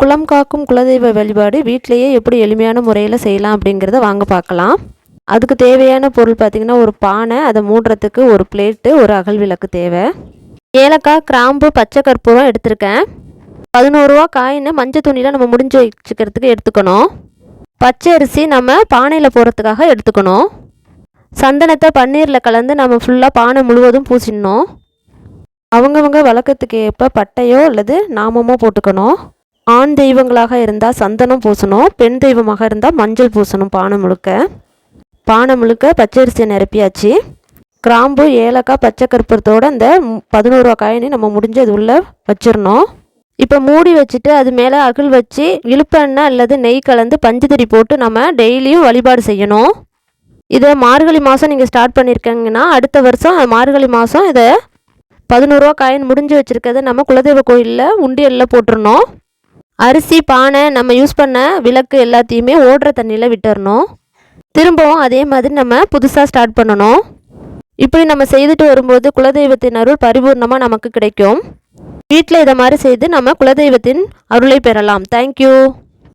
குளம் காக்கும் குலதெய்வ வழிபாடு வீட்டிலேயே எப்படி எளிமையான முறையில் செய்யலாம் அப்படிங்கிறத வாங்க பார்க்கலாம். அதுக்கு தேவையான பொருள் பார்த்திங்கன்னா ஒரு பானை அதை மூடுறதுக்கு ஒரு பிளேட்டு ஒரு அகல் விளக்கு தேவை. ஏலக்காய் கிராம்பு பச்சை கற்பூரம் எடுத்திருக்கேன். பதினோரு ரூபா காயின்னு மஞ்சள் துணியில் நம்ம முடிஞ்சு வச்சுக்கிறதுக்கு எடுத்துக்கணும். பச்சை அரிசி நம்ம பானையில் போடுறதுக்காக எடுத்துக்கணும். சந்தனத்தை பன்னீரில் கலந்து நம்ம ஃபுல்லாக பானை முழுவதும் பூசிடணும். அவங்கவுங்க வழக்கத்துக்கு ஏற்ப பட்டையோ அல்லது நாமமோ போட்டுக்கணும். ஆண் தெய்வங்களாக இருந்தால் சந்தனம் பூசணும் பெண் தெய்வமாக இருந்தால் மஞ்சள் பூசணும் பானை முழுக்க. பானை முழுக்க பச்சரிசியை நிரப்பியாச்சு. கிராம்பு ஏலக்காய் பச்சை கற்பூரத்தோட அந்த பதினோருவா பதினோரு காயினி நம்ம முடிஞ்சு அது உள்ளே வச்சிடணும். இப்போ மூடி வச்சுட்டு அது மேலே அகல் வச்சு இழுப்பெண்ணெய் அல்லது நெய் கலந்து பஞ்சுதறி போட்டு நம்ம டெய்லியும் வழிபாடு செய்யணும். இதை மார்கழி மாதம் நீங்கள் ஸ்டார்ட் பண்ணியிருக்கீங்கன்னா அடுத்த வருஷம் மார்கழி மாதம் இதை பதினோருவா காயின் முடிஞ்சு வச்சுருக்கிறத நம்ம குலதெய்வ கோயிலில் உண்டியலில் போட்டுருணும் அரிசி பானை நம்ம யூஸ் பண்ண விளக்கு எல்லாத்தையுமே ஓடுற தண்ணியில் விட்டுறணும். திரும்பவும் அதே மாதிரி நம்ம புதுசாக ஸ்டார்ட் பண்ணணும். இப்படி நம்ம செய்துட்டு வரும்போது குலதெய்வத்தின் அருள் பரிபூர்ணமாக நமக்கு கிடைக்கும். வீட்டில் இதை மாதிரி செய்து நம்ம குலதெய்வத்தின் அருளை பெறலாம். தேங்க்யூ